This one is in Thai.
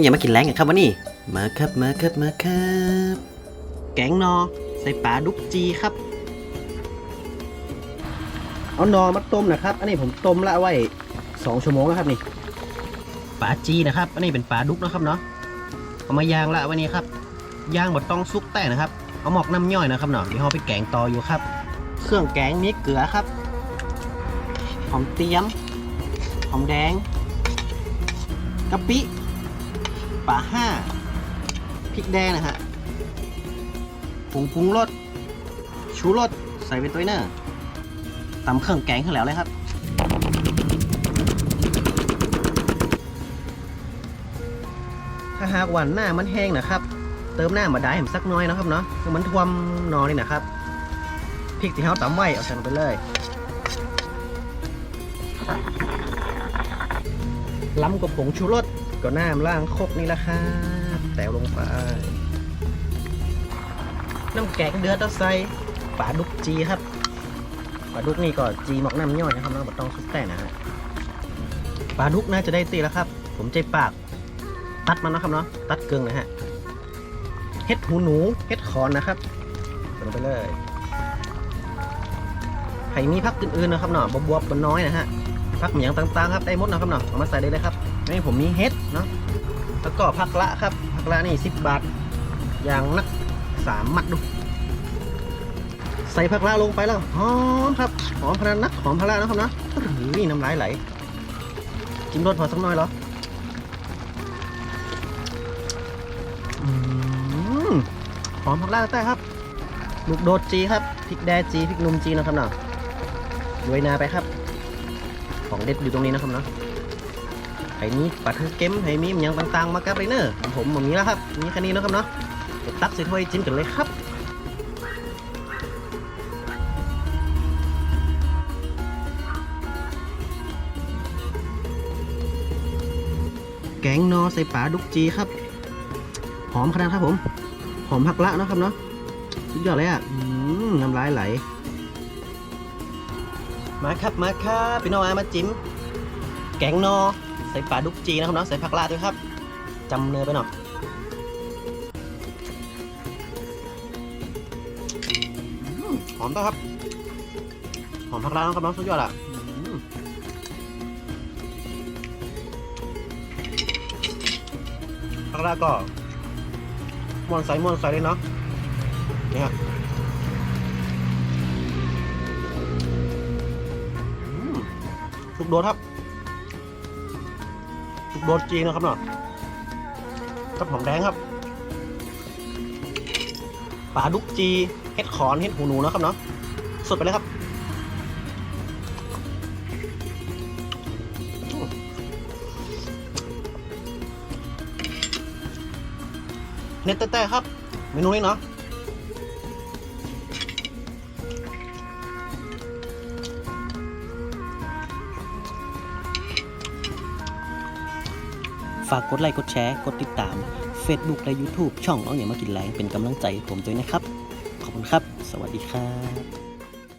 อย่ามากินแรงกันครับวันนี้มาครับมาครับมาครับ แกงนอ ใส่ปลาดุกจีครับ เอานอมาต้มนะครับ อันนี้ผมต้มละไว้สองชั่วโมงแล้วครับนี่ปลาจีนะครับ อันนี้เป็นปลาดุกนะครับเนาะ เอามายางละวันนี้ครับ ย่างบดต้องซุกแต่นะครับ เอาหมอกน้ำย่อยนะครับเนาะเดี๋ยวเราไปแกงต่ออยู่ครับ เครื่องแกงมีเกลือครับ หอมเตี้ยม หอมแดงกะปิ ปลาห้าพริกแดงนะฮะผงปรุงรสชูรสใส่เป็นตัวเนอร์ตำเครื่องแกงขึ้นแล้วเลยครับ ถ้าหากวันหน้ามันแห้งนะครับ เติมหน้ามาได้ผมสักน้อยนะครับเนาะคือมันท่วมนอนี่นะครับพริกที่เขาตำไว้เอาใส่ลงไปเลยล้ำกับผงชูรส ก็น้ำล่างคกนี่แหละครับแตวลงไป น้ำแกงเดือดเอาใส่ปลาดุกจีครับปลาดุกนี่ก็จีหมอกน้ำย่อยนะครับเราต้องซุปแต่นะฮะปลาดุกน่าจะได้ตีแล้วครับ ผมใจปาก ตัดมันนะครับเนาะตัดเกลืองนะฮะเห็ดหูหนูเห็ดขอนนะครับลงไปเลยใครมีพักอื่นๆนะครับเนาะบวบๆน้อยนะฮะ พักเหมียงต่างๆครับได้หมดนะครับเนาะเอามาใส่ได้เลยครับนี่ผมมีเห็ดเนาะแล้วก็ผักละครับผักละนี่สิบบาทอย่างนักสามมัดดูใส่ผักละลงไปแล้วหอมครับหอมพนันนักหอมพละนะครับเนาะอื้อน้ำลายไหลจิ้มรสพอสักหน่อยเหรอหอมผักลาดแต่ครับ ลูกโดดจีครับ พริกแดงจี พริกหนุ่มจีนะครับเนาะโรยนาไปครับ ของเด็ดอยู่ตรงนี้นะครับเนาะไห้นี้ปลาทูเก็มไห้มีมันยังต่างๆมากับไรเนอร์ของผมแบบนี้แล้วครับมีแค่นี้นะครับเนาะตักใส่ถ้วยจิ้มกันเลยครับแกงนอใส่ปลาดุกจีครับ หอมขนาดครับผม หอมผักละนะครับเนาะสุดยอดเลยอะน้ำลายไหล มาครับมาครับพี่น้องอามาจิ้มแกงนอใส่ปลาดุกจีนะครับเนาะใส่ผักละด้วยครับจำเนื้อไปหน่อยหอมต้อครับ หอมผักละเนะครับเนาะสุดยอดอะผักละก็มวนใส่มวนใส่เลยเนาะนี่ฮะ ลูกโดดครับลูกโดดจีนนะครับเนาะกับหอมแดงครับปลาดุกจีเห็ดขอนเห็ดหูหนูนะครับเนาะสดไปเลยครับเน็ตแต่ครับ เมนูนี้เนาะ ฝากกดไลค์กดแชร์กดติดตาม Facebook และ YouTube ช่องน้องอย่ามากินแรงเป็นกำลังใจให้ผมด้วยนะครับ ขอบคุณครับ สวัสดีครับ